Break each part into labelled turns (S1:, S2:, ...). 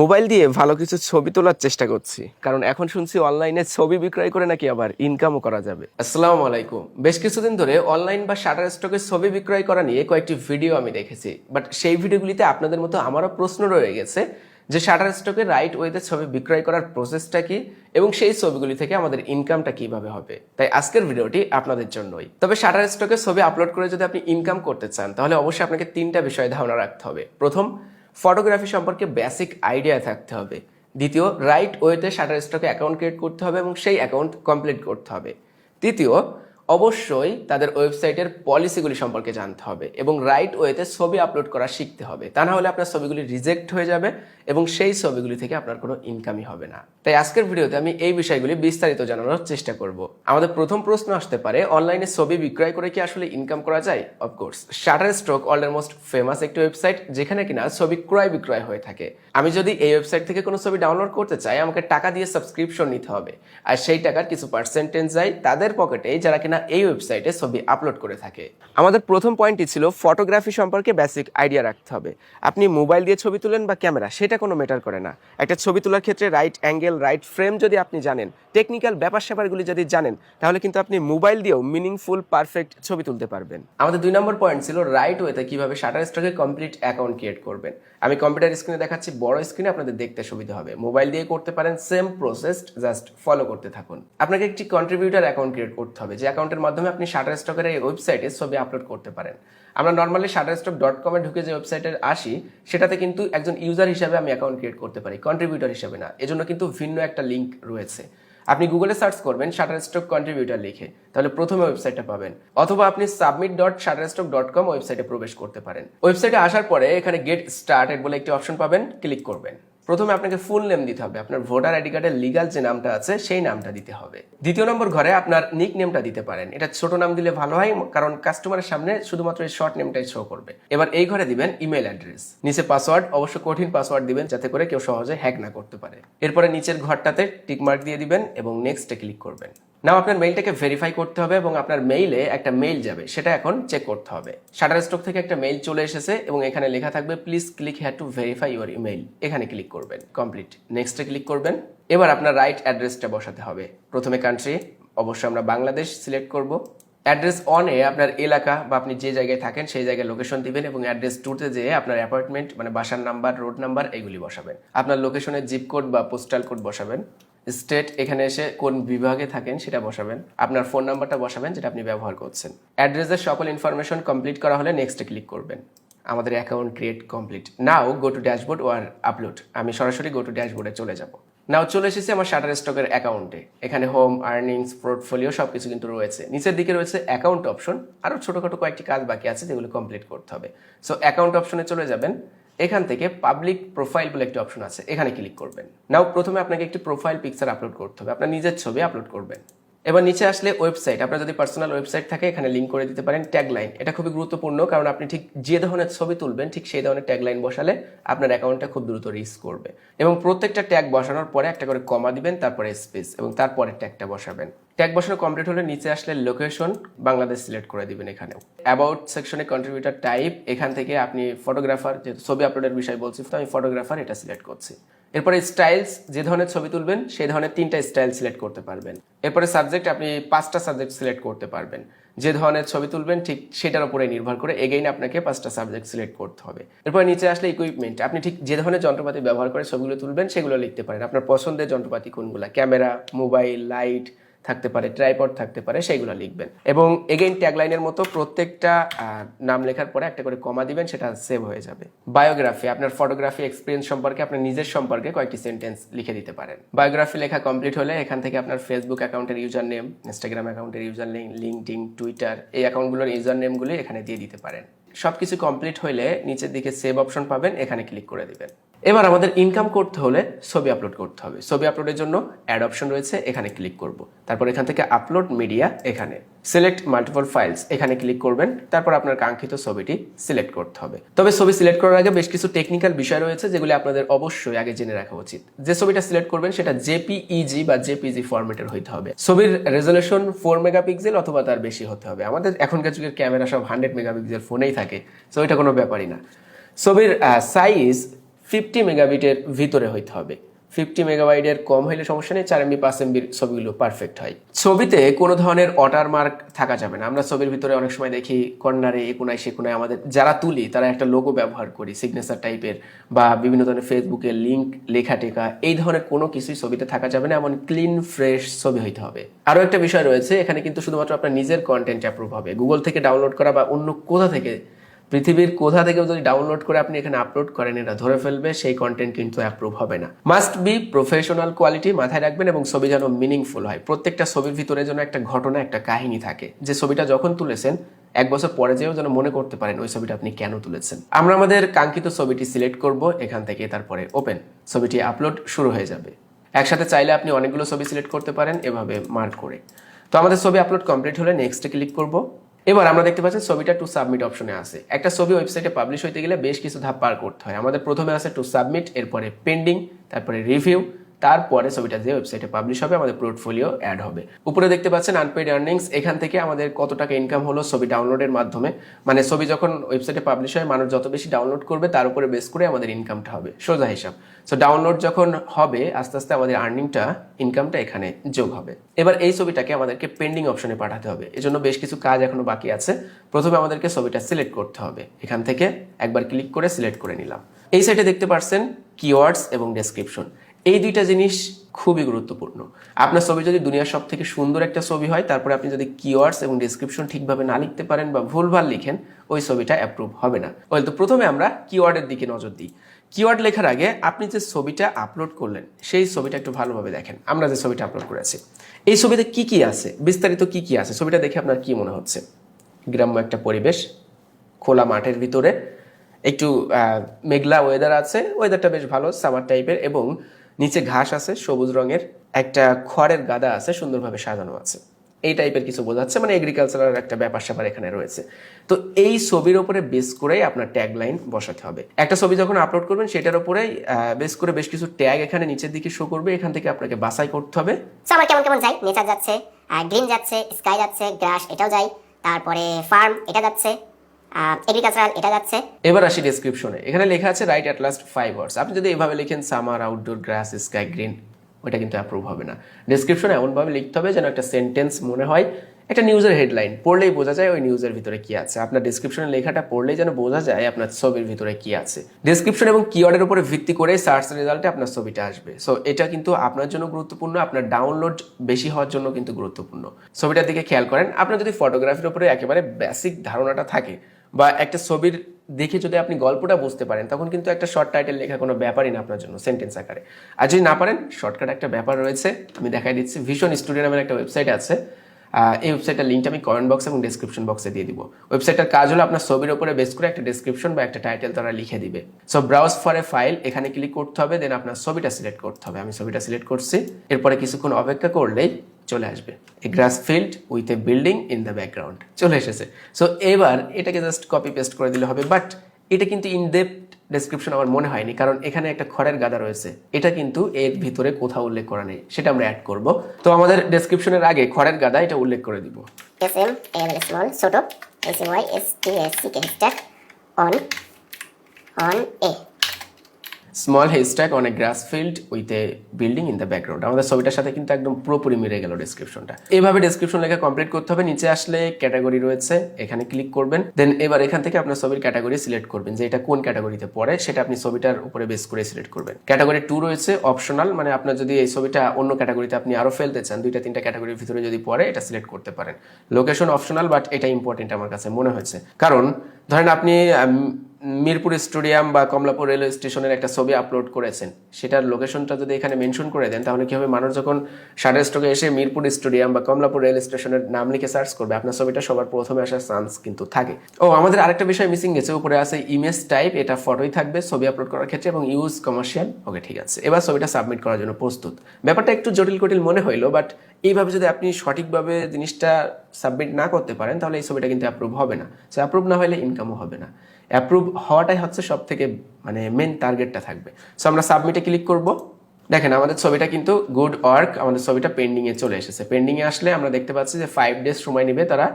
S1: Mobile দিয়ে ভালো কিছু ছবি তোলার চেষ্টা করছি। কারণ এখন শুনছি অনলাইনে ছবি বিক্রয় করে নাকি আবার ইনকামও করা যাবে। আসসালামু আলাইকুম। বেশ কিছুদিন ধরে অনলাইন বা শাটার স্টকে ছবি বিক্রয় করা নিয়ে কয়েকটি ভিডিও আমি দেখেছি। বাট সেই ভিডিওগুলিতে আপনাদের মতো আমারও প্রশ্ন রয়ে গেছে যে শাটার স্টকে রাইট ওয়েতে ছবি বিক্রয় করার প্রসেসটা কি এবং সেই ছবিগুলি থেকে আমাদের ইনকামটা কীভাবে হবে? তাই আজকের ভিডিওটি আপনাদের জন্যই। তবে শাটার স্টকে ছবি আপলোড করে যদি আপনি ইনকাম করতে চান, তাহলে অবশ্যই আপনাকে তিনটা বিষয়ে ধারণা রাখতে হবে। প্রথম ফটোগ্রাফি সম্পর্কে বেসিক আইডিয়া থাকতে হবে। দ্বিতীয় রাইট ওয়েতে শাটার স্টকে অ্যাকাউন্ট ক্রিয়েট করতে হবে এবং সেই অ্যাকাউন্ট কমপ্লিট করতে হবে। তৃতীয় অবশ্যই তাদের ওয়েবসাইটের পলিসিগুলি সম্পর্কে জানতে হবে এবং রাইট ওয়েতে ছবি আপলোড করা শিখতে হবে। তা না হলে আপনার ছবিগুলি রিজেক্ট হয়ে যাবে এবং সেই ছবিগুলি থেকে আপনার কোনো ইনকামই হবে না। তাই আজকের ভিডিওতে আমি এই বিষয়গুলি বিস্তারিত জানানোর চেষ্টা করব। আমাদের প্রথম প্রশ্ন আসতে পারে অনলাইনে ছবি বিক্রয় করে কি আসলে ইনকাম করা যায়? অফকোর্স শাটার স্ট্রোক ওয়ার্ল্ডের মোস্ট ফেমাস একটি ওয়েবসাইট যেখানে কিনা ছবি ক্রয় বিক্রয় হয়ে থাকে। আমি যদি এই ওয়েবসাইট থেকে কোনো ছবি ডাউনলোড করতে চাই, আমাকে টাকা দিয়ে সাবস্ক্রিপশন নিতে হবে। আর সেই টাকার কিছু পার্সেন্টেজ যায় তাদের পকেটে যারা কিনা এই ওয়েবসাইটে ছবি আপলোড করে থাকে। আমাদের প্রথম পয়েন্টটি ছিল ফটোগ্রাফি সম্পর্কে বেসিক আইডিয়া রাখতে হবে। আপনি মোবাইল দিয়ে ছবি তুলেন বা ক্যামেরা সেটা কোনো ম্যাটার করে না। একটা ছবি তোলার ক্ষেত্রে রাইট অ্যাঙ্গেল রাইট ফ্রেম যদি আপনি জানেন টেকনিক্যাল ব্যাপার স্যাপারগুলি যদি জানেন, তাহলে কিন্তু আপনি মোবাইল দিয়েও মিনিংফুল পারফেক্ট ছবি তুলতে পারবেন। আমাদের দুই নম্বর পয়েন্ট ছিল রাইট ওয়েতে কীভাবে শাটার স্টকে কমপ্লিট অ্যাকাউন্ট ক্রিয়েট করবেন। আমি কম্পিউটার স্ক্রিনে দেখাচ্ছি, বড় স্ক্রিনে আপনাদের দেখতে সুবিধা হবে। মোবাইল দিয়ে করতে পারেন সেম প্রসেস জাস্ট ফলো করতে থাকুন। আপনাকে একটি কন্ট্রিবিউটার অ্যাকাউন্ট ক্রিয়েট করতে হবে, যে অ্যাকাউন্টের মাধ্যমে আপনি শাটার স্টকের এই ওয়েবসাইটে ছবি আপলোড করতে পারেন। আমরা নর্মালি শাটার স্টক ডট কমে ঢুকে যে ওয়েবসাইটে আসি, সেটাতে কিন্তু একজন ইউজার হিসাবে আমি অ্যাকাউন্ট ক্রিয়েট করতে পারি কন্ট্রিবিউটার হিসাবে না। এজন্য কিন্তু ভিন্ন একটা লিঙ্ক রয়েছে। আপনি গুগলে সার্চ করবেন শাটার স্টক কন্ট্রিবিউটার লিখে, তাহলে প্রথমে ওয়েবসাইটটা পাবেন। অথবা আপনি submit dot Shutterstock dot com ওয়েবসাইটে প্রবেশ করতে পারেন। ওয়েবসাইটে আসার পরে এখানে গেট স্টার্টেড বলে একটি অপশন পাবেন ক্লিক করবেন। প্রথমে আপনাকে ফুল নেম দিতে হবে। আপনার ভোটার আইডি কার্ডের লিগাল যে নামটা আছে, সেই নামটা দিতে হবে। দ্বিতীয় নম্বর ঘরে আপনার নিক নেমটা দিতে পারেন। এটা ছোট নাম দিলে ভালো হয়, কারণ কাস্টমারের সামনে শুধুমাত্র এই শর্ট নেমটাই শো করবে। এবার এই ঘরে দিবেন ইমেল অ্যাড্রেস নিচে পাসওয়ার্ড অবশ্য কঠিন পাসওয়ার্ড দিবেন, যাতে করে কেউ সহজে হ্যাক না করতে পারে। এরপরে নিচের ঘরটাতে টিকমার্ক দিয়ে দিবেন এবং নেক্সটে ক্লিক করবেন। নাও আপনার মেইলটাকে ভেরিফাই করতে হবে এবং আপনার মেইলে একটা মেইল যাবে, সেটা এখন চেক করতে হবে। শাটার স্টক থেকে একটা মেইল চলে এসেছে এবং এখানে লেখা থাকবে please click had to verify your email এখানে ক্লিক করবেন কমপ্লিট নেক্সটে ক্লিক করবেন। এবার আপনার রাইট অ্যাড্রেসটা বসাতে হবে। প্রথমে কান্ট্রি অবশ্যই আমরা বাংলাদেশ সিলেক্ট করব। অ্যাড্রেস অনে আপনার এলাকা বা আপনি যে জায়গায় থাকেন, সেই জায়গায় লোকেশন দিবেন এবং অ্যাড্রেস টুতে যেয়ে আপনার অ্যাপার্টমেন্ট মানে বাসার নাম্বার রোড নাম্বার এগুলি বসাবেন। আপনার লোকেশনের জিপ কোড বা পোস্টাল কোড বসাবেন। স্টেট এখানে এসে কোন বিভাগে থাকেন সেটা বসাবেন। আপনার ফোন নাম্বারটা বসাবেন যেটা আপনি ব্যবহার করছেন। অ্যাড্রেসের সকল ইনফরমেশন কমপ্লিট করা হলে নেক্সটে ক্লিক করবেন। আমাদের account create complete now go to dashboard or upload আমি সরাসরি গো টু ড্যাশবোর্ডে চলে যাব। নাও চলে এসেছি আমার শাটার স্টকের অ্যাকাউন্টে এখানে হোম আর্নিংস পোর্টফোলিও সব কিছু কিন্তু রয়েছে। নিচের দিকে রয়েছে অ্যাকাউন্ট অপশন আরও ছোটোখাটো কয়েকটি কাজ বাকি আছে যেগুলো কমপ্লিট করতে হবে। সো অ্যাকাউন্ট অপশনে চলে যাবেন। এখান থেকে পাবলিক প্রোফাইল বলে একটি অপশন আছে, এখানে ক্লিক করবেন। নাও প্রথমে আপনাকে একটি প্রোফাইল পিকচার আপলোড করতে হবে, আপনার নিজের ছবি আপলোড করবেন। এবার নিচে আসলে ওয়েবসাইট আপনার যদি পার্সোনাল ওয়েবসাইট থাকে, এখানে লিঙ্ক করে দিতে পারেন ট্যাগলাইন এটা খুবই গুরুত্বপূর্ণ, কারণ আপনি ঠিক যে ধরনের ছবি তুলবেন, ঠিক সেই ধরনের ট্যাগলাইন বসালে আপনার অ্যাকাউন্টটা খুব দ্রুত রিস করবে। এবং প্রত্যেকটা ট্যাগ বসানোর পরে একটা করে কমা দিবেন, তারপরে স্পেস এবং তারপরে ট্যাগটা বসাবেন। ট্যাগ বছর কমপ্লিট হলে নিচে আসলে লোকেশন বাংলাদেশ সিলেক্ট করে দিবেন এখানেও। অ্যাবাউট সেকশনে কন্ট্রিবিউটার টাইপ এখান থেকে আপনি ফটোগ্রাফার যেহেতু ছবি আপলোডের বিষয় বলছি, তো আমি ফটোগ্রাফার এটা সিলেক্ট করছি। এরপরে স্টাইলস যে ধরনের ছবি তুলবেন, সেই ধরনের তিনটা স্টাইল সিলেক্ট করতে পারবেন। এরপরে সাবজেক্ট আপনি পাঁচটা সাবজেক্ট সিলেক্ট করতে পারবেন। যে ধরনের ছবি তুলবেন, ঠিক সেটার উপরে নির্ভর করে এগেইন আপনাকে পাঁচটা সাবজেক্ট সিলেক্ট করতে হবে। এরপরে নিচে আসলে ইকুইপমেন্ট আপনি ঠিক যে ধরনের যন্ত্রপাতি ব্যবহার করে ছবিগুলো তুলবেন, সেগুলো লিখতে পারেন। আপনার পছন্দের যন্ত্রপাতি কোনগুলো? ক্যামেরা মোবাইল লাইট থাকতে পারে ট্রাইপড থাকতে পারে, সেইগুলো লিখবেন। এবং এগেইন ট্যাগলাইনের মতো প্রত্যেকটা নাম লেখার পরে একটা করে কমা দিবেন, সেটা সেভ হয়ে যাবে। বায়োগ্রাফি আপনার ফটোগ্রাফি এক্সপিরিয়েন্স সম্পর্কে, আপনার নিজের সম্পর্কে কয়েকটি সেন্টেন্স লিখে দিতে পারেন। বায়োগ্রাফি লেখা কমপ্লিট হলে এখান থেকে আপনার ফেসবুক অ্যাকাউন্টের ইউজার নেম ইনস্টাগ্রাম অ্যাকাউন্টের ইউজার নেম লিঙ্কডিন টুইটার এই অ্যাকাউন্টগুলোর ইউজার নেমগুলি এখানে দিয়ে দিতে পারেন। সবকিছু কমপ্লিট হইলে নিচের দিকে সেভ অপশন পাবেন, এখানে ক্লিক করে দিবেন। এবার আমাদের ইনকাম করতে হলে ছবি আপলোড করতে হবে। ছবি আপলোডের জন্য অ্যাড অপশন রয়েছে, এখানে ক্লিক করব। তারপর এখান থেকে আপলোড মিডিয়া এখানে। সিলেক্ট মাল্টিপল ফাইলস এখানে ক্লিক করবেন। তারপর আপনার কাঙ্ক্ষিত ছবিটি সিলেক্ট করতে হবে। তবে ছবি সিলেক্ট করার আগে বেশ কিছু টেকনিক্যাল বিষয় রয়েছে, যেগুলি আপনাদের অবশ্যই আগে জেনে রাখা উচিত। যে ছবিটা সিলেক্ট করবেন, সেটা জেপিইজি বা জেপিজি ফরম্যাটের হইতে হবে। ছবির রেজলিউশন ফোর মেগাপিক্সেল অথবা তার বেশি হতে হবে। আমাদের এখনকার যুগের ক্যামেরা সব হান্ড্রেড মেগাপিক্সেল ফোনেই থাকে সো এটা কোনো ব্যাপারই না। ছবির সাইজ ফিফটি মেগাবিটের ভিতরে হইতে হবে। ফিফটি মেগাবাইটের কম হইলে সমস্যা নেই, চার এমবি, পাঁচ এমবির ছবিগুলো পারফেক্ট হয়। ছবিতে কোনো ধরনের ওয়াটারমার্ক থাকা যাবে না। আমরা ছবির ভিতরে অনেক সময় দেখি, কর্নারে, এ কোনায়, সে কোনায় আমাদের যারা তুলি, তারা একটা লোগো ব্যবহার করি সিগনেচার টাইপের বা বিভিন্ন ধরনের ফেসবুকে লিঙ্ক লেখা টেখা এই ধরনের কোনো কিছুই ছবিতে থাকা যাবে না, এমন ক্লিন ফ্রেশ ছবি হইতে হবে। আরও একটা বিষয় রয়েছে, এখানে কিন্তু শুধুমাত্র আপনার নিজের কন্টেন্ট অ্যাপ্রুভ হবে। গুগল থেকে ডাউনলোড করা বা অন্য কোথা থেকে পৃথিবীর কোথা থেকেও যদি ডাউনলোড করে আপনি এখানে আপলোড করেন, এটা ধরে ফেলবে, সেই কন্টেন্ট কিন্তু অ্যাপ্রুভ হবে না। মাস্ট বি প্রফেশনাল কোয়ালিটি মাথায় রাখবেন এবং ছবি যেন মিনিংফুল হয়। প্রত্যেকটা ছবির ভিতরে যেন একটা ঘটনা, একটা কাহিনী থাকে। যে ছবিটা যখন তুলেছেন, এক বছর পরে যেও যেন মনে করতে পারেন ওই ছবিটা আপনি কেন তুলেছেন। আমরা আমাদের কাঙ্ক্ষিত ছবিটি সিলেক্ট করব, এখান থেকে তারপরে ওপেন ছবিটি আপলোড শুরু হয়ে যাবে। একসাথে চাইলে আপনি অনেকগুলো ছবি সিলেক্ট করতে পারেন, এভাবে মার্ক করে। তো আমাদের ছবি আপলোড কমপ্লিট হলে নেক্সটে ক্লিক করব। এবার আমরা দেখতে পাচ্ছি ছবিটা টু সাবমিট অপশনে আছে। একটা ছবি ওয়েবসাইটে পাবলিশ হইতে গেলে বেশ কিছু ধাপ পার করতে হয়। আমাদের প্রথমে আছে টু সাবমিট এরপরে পেন্ডিং তারপরে রিভিউ তারপরে ছবিটা যে ওয়েবসাইটে পাবলিশ হবে, আমাদের পোর্টফোলিও অ্যাড হবে। উপরে দেখতে পাচ্ছেন আনপেড আর্নিংস এখান থেকে আমাদের কত টাকা ইনকাম হলো ছবি ডাউনলোডের মাধ্যমে। মানে ছবি যখন ওয়েবসাইটে পাবলিশ হয়, মানুষ যত বেশি ডাউনলোড করবে, তার উপরে বেস করে আমাদের ইনকামটা হবে। সোজা হিসাব। সো ডাউনলোড যখন হবে, আস্তে আস্তে আমাদের আর্নিংটা ইনকামটা এখানে যোগ হবে। এবার এই ছবিটাকে আমাদেরকে পেন্ডিং অপশনে পাঠাতে হবে। এজন্য বেশ কিছু কাজ এখনও বাকি আছে। প্রথমে আমাদেরকে ছবিটা সিলেক্ট করতে হবে। এখান থেকে একবার ক্লিক করে সিলেক্ট করে নিলাম। এই সাইটে দেখতে পাচ্ছেন কিওয়ার্ডস এবং ডেসক্রিপশন এই দুইটা জিনিস খুবই গুরুত্বপূর্ণ। আপনার ছবি যদি দুনিয়ার সব থেকে সুন্দর একটা ছবি হয়, তারপরে আপনি যদি কিওয়ার্ডস এবং ডিসক্রিপশন ঠিকভাবে না লিখতে পারেন বা ভুলভাল লিখেন, ওই ছবিটা অ্যাপ্রুভ হবে না। ওয়েল তো প্রথমে আমরা কিওয়ার্ডের দিকে নজর দিই। কিওয়ার্ড লেখার আগে আপনি যে ছবিটা আপলোড করলেন, সেই ছবিটা একটু ভালোভাবে দেখেন। আমরা যে ছবিটা আপলোড করেছি এই ছবিতে কি কি আছে? বিস্তারিত কি কি আছে? ছবিটা দেখে আপনার কি মনে হচ্ছে? গ্রাম্য একটা পরিবেশ, খোলা মাঠের ভিতরে, একটু মেঘলা ওয়েদার আছে ওয়েদারটা বেশ ভালো সামার টাইপের এবং নিচে ঘাস আছে, সবুজ রঙের, একটা খড়ের গাদা আছে, সুন্দরভাবে সাজানো আছে। এই টাইপের কিছু বোঝাচ্ছে মানে এগ্রিকালচারাল একটা ব্যাপার স্যাপার এখানে রয়েছে। তো এই ছবির ওপরে বেস করেই আপনার ট্যাগ লাইন বসাতে হবে। একটা ছবি যখন আপলোড করবেন, সেটার উপরেই বেস করে বেশ কিছু ট্যাগ এখানে নিচের দিকে শো করবে। এখান থেকে আপনাকে বাছাই করতে হবে।
S2: আমার কেমন কেমন যাই নেচার যাচ্ছে গ্রিন যাচ্ছে স্কাই যাচ্ছে গ্রাস এটাও যাই তারপরে ফার্ম এটা যাচ্ছে। এগ্রিকালচারাল এটা যাচ্ছে।
S1: এবার আসি ডেসক্রিপশনে এখানে লেখা আছে right at last five words আপনি যদি এভাবে লিখেন summer outdoor grass sky green ওটা কিন্তু অ্যাপ্রুভ হবে না। ডেসক্রিপশনে এমনভাবে লিখতে হবে যেন একটা সেন্টেন্স মনে হয়, একটা নিউজের হেডলাইন পড়লেই বোঝা যায় ওই নিউজের ভিতরে কি আছে। আপনার ডেসক্রিপশনে লেখাটা পড়লেই যেন বোঝা যায় আপনার ছবির ভিতরে কি আছে। ডেসক্রিপশন এবং কিওয়ার্ডের উপরে ভিত্তি করে সার্চ রেজাল্টে আপনার ছবিটা আসবে। সো এটা কিন্তু আপনার জন্য গুরুত্বপূর্ণ, আপনার ডাউনলোড বেশি হওয়ার জন্য কিন্তু গুরুত্বপূর্ণ। ছবিটার দিকে খেয়াল করেন, আপনার যদি ফটোগ্রাফির উপরে একেবারে বেসিক ধারণাটা থাকে বা একটা ছবির দেখে যদি আপনি গল্পটা বুঝতে পারেন, তখন কিন্তু একটা শর্ট টাইটেল লেখা কোনো ব্যাপারই না আপনার জন্য সেন্টেন্স আকারে। আর যদি না পারেন শর্টকাট একটা ব্যাপার রয়েছে, আমি দেখাই দিচ্ছি ভীষণ স্টুডিও নামের একটা ওয়েবসাইট আছে। এই ওয়েবসাইটের লিঙ্কটা আমি কমেন্ট বক্স এবং ডেসক্রিপশন বক্সে দিয়ে দিব। ওয়েবসাইটের কাজ হলো আপনার ছবির উপরে বেস করে একটা ডেসক্রিপশন বা একটা টাইটেল তারা লিখে দিবে। So browse for a file এখানে ক্লিক করতে হবে দেন আপনার ছবিটা সিলেক্ট করতে হবে। আমি ছবিটা সিলেক্ট করছি, এরপরে কিছুক্ষণ অপেক্ষা করলেই চলে আসবে। A grass field with a building in the background চলে এসেছে। সো এবার এটাকে জাস্ট কপি পেস্ট করে দিলে হবে বাট এটা কিন্তু ইন ডেপথ ডেসক্রিপশন আমার মনে হয়নি, কারণ এখানে একটা খড়ের গাদা রয়েছে। এটা কিন্তু এর ভিতরে কোথাও উল্লেখ করা নেই, সেটা আমরা অ্যাড করব। তো আমাদের ডেসক্রিপশনের আগে খড়ের গাদা এটা উল্লেখ করে দিব।
S2: এস এম এল স্মল ছোট S Y S T S C on on a
S1: small haystack on a grass field with a building in the background আমাদের ছবিটার সাথে কিন্তু একদম পুরোপুরি মিলে গেল ডেসক্রিপশনটা এইভাবে ডেসক্রিপশন লেখা কমপ্লিট করতে হবে, নিচে আসলে ক্যাটাগরি রয়েছে, এখানে ক্লিক করবেন দেন এবার এখান থেকে আপনার ছবির ক্যাটাগরি সিলেক্ট করবেন, যে এটা কোন ক্যাটাগরিতে পড়ে, সেটা আপনি ছবিটার উপরে বেস করে সিলেক্ট করবেন। ক্যাটাগরি টু রয়েছে অপশনাল মানে আপনার যদি এই ছবিটা অন্য ক্যাটাগরিতে আপনি আরও ফেলতে চান, দুইটা তিনটা ক্যাটাগরির ভিতরে যদি পড়ে, এটা সিলেক্ট করতে পারেন। লোকেশন অপশনাল বাট এটা ইম্পর্টেন্ট আমার কাছে মনে হয়েছে। কারণ, ধরেন আপনি মিরপুর স্টেডিয়াম বা কমলাপুর রেলওয়ে স্টেশনের একটা ছবি আপলোড করেছেন। সেটার লোকেশনটা যদি এখানে মেনশন করে দেন, তাহলে কি হবে? মানুষ যখন শাটার স্টকে এসে মিরপুর স্টেডিয়াম বা কমলাপুর রেল স্টেশনের নাম লিখে সার্চ করবে, আপনার ছবিটা সবার প্রথমে আসার চান্স কিন্তু থাকে। ও, আমাদের আরেকটা বিষয় মিসিং গেছে। উপরে আছে ইমেজ টাইপ এটা ফটোই থাকবে ছবি আপলোড করার ক্ষেত্রে এবং ইউজ কমার্শিয়াল ওকে ঠিক আছে। এবার ছবিটা সাবমিট করার জন্য প্রস্তুত। ব্যাপারটা একটু জটিল কটিল মনে হইল বাট এইভাবে যদি আপনি সঠিকভাবে জিনিসটা সাবমিট না করতে পারেন, তাহলে এই ছবিটা কিন্তু অ্যাপ্রুভ হবে না। সো অ্যাপ্রুভ না হলে ইনকামও হবে না। অ্যাপ্রুভ হওয়াটাই হচ্ছে সব থেকে মানে মেন টার্গেটটা থাকবে। সো আমরা সাবমিটে ক্লিক করব। দেখেন, আমাদের ছবিটা কিন্তু গুড ওয়ার্ক আমাদের ছবিটা পেন্ডিংয়ে চলে এসেছে। পেন্ডিংয়ে আসলে আমরা দেখতে পাচ্ছি যে ফাইভ ডেজ সময় নেবে তারা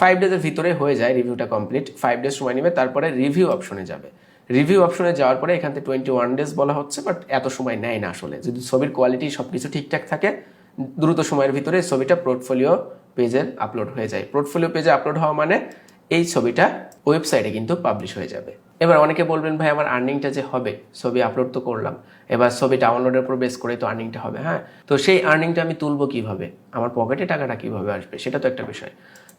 S1: ফাইভ ডেজের ভিতরে হয়ে যায় রিভিউটা কমপ্লিট ফাইভ ডেজ সময় নেবে, তারপরে রিভিউ অপশনে যাবে। রিভিউ অপশনে যাওয়ার পরে এখান থেকে টোয়েন্টি ওয়ান ডেজ বলা হচ্ছে বাট এত সময় নেয় না আসলে। যদি ছবির কোয়ালিটি সব কিছু ঠিকঠাক থাকে, দ্রুত সময়ের ভিতরে ছবিটা পোর্টফোলিও পেজে আপলোড হয়ে যায়। পোর্টফোলিও পেজে আপলোড হওয়া মানে এই ছবিটা ওয়েবসাইটে কিন্তু পাবলিশ হয়ে যাবে। এবার অনেকে বলবেন, ভাই, আমার আর্নিংটা যে হবে? ছবি আপলোড তো করলাম। এবার ছবি ডাউনলোডের উপর বেস করে তো আর্নিংটা হবে হ্যাঁ? তো সেই আর্নিংটা আমি তুলবো কীভাবে? আমার পকেটে টাকাটা কীভাবে আসবে? সেটা তো একটা বিষয়।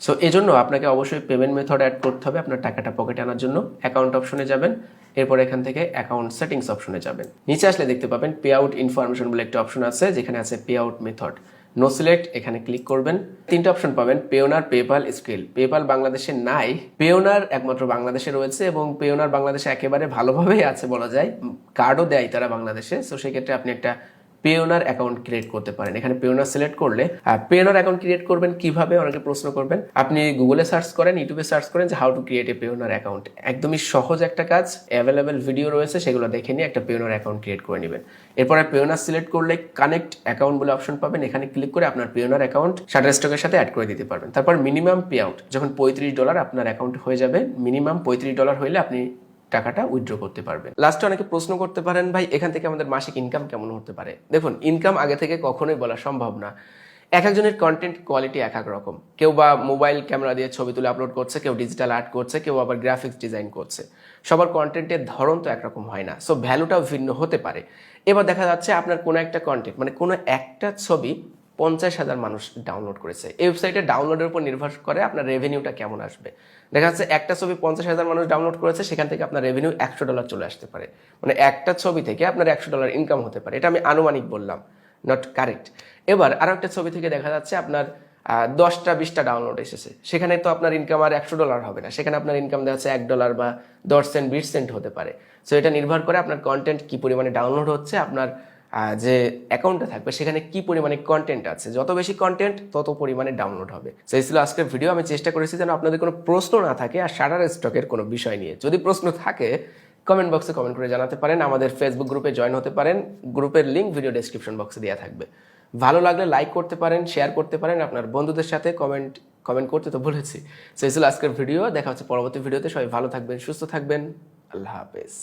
S1: সো এজন্য আপনাকে অবশ্যই পেমেন্ট মেথড অ্যাড করতে হবে আপনার টাকাটা পকেটে আনার জন্য। অ্যাকাউন্ট অপশনে যাবেন, এরপর এখান থেকে অ্যাকাউন্ট সেটিংস অপশনে যাবেন। নিচে আসলে দেখতে পাবেন পে আউট ইনফরমেশন বলে একটা অপশন আছে, যেখানে আছে pay out method no select এখানে ক্লিক করবেন। তিনটা অপশন পাবেন পেওনার পেপাল স্কেল পেপাল বাংলাদেশে নাই। পেওনার একমাত্র বাংলাদেশে রয়েছে এবং পেওনার বাংলাদেশে একেবারে ভালোভাবেই আছে বলা যায়। কার্ডও দেয় তারা বাংলাদেশে। তো সেক্ষেত্রে আপনি একটা পেওনার অ্যাকাউন্ট ক্রিয়েট করতে পারেন। এখানে পেওনার সিলেক্ট করলে পেওনার অ্যাকাউন্ট ক্রিয়েট করবেন কীভাবে, অনেকে প্রশ্ন করবেন। আপনি গুগলে সার্চ করেন ইউটিউবে সার্চ করেন যে how to create a Payoneer account একদমই সহজ একটা কাজ অ্যাভেলেবেল ভিডিও রয়েছে, সেগুলো দেখে নিয়ে একটা পেওনার অ্যাকাউন্ট ক্রিয়েট করে নেবেন। এরপরে পেওনার সিলেক্ট করলে কানেক্ট অ্যাকাউন্ট বলে অপশন পাবেন। এখানে ক্লিক করে আপনার পেওনার অ্যাকাউন্ট শাটার স্টকের সাথে অ্যাড করে দিতে পারবেন। তারপর মিনিমাম পে আউট যখন পঁয়ত্রিশ ডলার আপনার অ্যাকাউন্ট হয়ে যাবে মিনিমাম পঁয়ত্রিশ ডলার হলে আপনি টাকাটা উইথড্র করতে পারবেন। লাস্টে অনেকে প্রশ্ন করতে পারেন, ভাই, এখান থেকে আমাদের মাসিক ইনকাম কেমন হতে পারে? দেখুন ইনকাম আগে থেকে কখনোই বলা সম্ভব না। এক একজনের কন্টেন্ট কোয়ালিটি এক এক রকম। কেউ বা মোবাইল ক্যামেরা দিয়ে ছবি তুলে আপলোড করছে, কেউ ডিজিটাল আর্ট করছে, কেউ আবার গ্রাফিক্স ডিজাইন করছে। সবার কন্টেন্টের ধরন তো একরকম হয় না। সো ভ্যালুটাও ভিন্ন হতে পারে। এবার দেখা যাচ্ছে আপনার কোনো একটা কন্টেন্ট মানে কোনো একটা ছবি পঞ্চাশ হাজার মানুষ ডাউনলোড করেছে। এই ওয়েবসাইটে ডাউনলোডের উপর নির্ভর করে আপনার রেভিনিউটা কেমন আসবে। দেখা যাচ্ছে একটা ছবি পঞ্চাশ হাজার মানুষ ডাউনলোড করেছে, সেখান থেকে আপনার রেভিনিউ একশো ডলার চলে আসতে পারে। মানে একটা ছবি থেকে আপনার একশো ডলার ইনকাম হতে পারে। এটা আমি আনুমানিক বললাম নট কারেক্ট এবার আরও একটা ছবি থেকে দেখা যাচ্ছে আপনার দশটা, বিশটা ডাউনলোড এসেছে। সেখানে তো আপনার ইনকাম আর একশো ডলার হবে না। সেখানে আপনার ইনকাম দেখা যাচ্ছে এক ডলার বা দশ সেন্ট বিশ সেন্ট হতে পারে। সো এটা নির্ভর করে আপনার কন্টেন্ট কি পরিমাণে ডাউনলোড হচ্ছে, আপনার যে অ্যাকাউন্টটা থাকবে, সেখানে কি পরিমাণে কন্টেন্ট আছে? যত বেশি কন্টেন্ট তত পরিমাণে ডাউনলোড হবে। তো এই ছিল আজকের ভিডিও আমি চেষ্টা করেছি যেন আপনাদের কোনো প্রশ্ন না থাকে আর শাটার স্টকের কোনো বিষয় নিয়ে। যদি প্রশ্ন থাকে কমেন্ট বক্সে কমেন্ট করে জানাতে পারেন। আমাদের ফেসবুক গ্রুপে জয়েন হতে পারেন। গ্রুপের লিঙ্ক ভিডিও ডেসক্রিপশন বক্সে দেওয়া থাকবে। ভালো লাগলে লাইক করতে পারেন শেয়ার করতে পারেন। আপনার বন্ধুদের সাথে কমেন্ট কমেন্ট করতে তো বলেছি। সো এই ছিল আজকের ভিডিও দেখা হচ্ছে পরবর্তী ভিডিওতে সবাই ভালো থাকবেন, সুস্থ থাকবেন। আল্লাহ হাফেজ।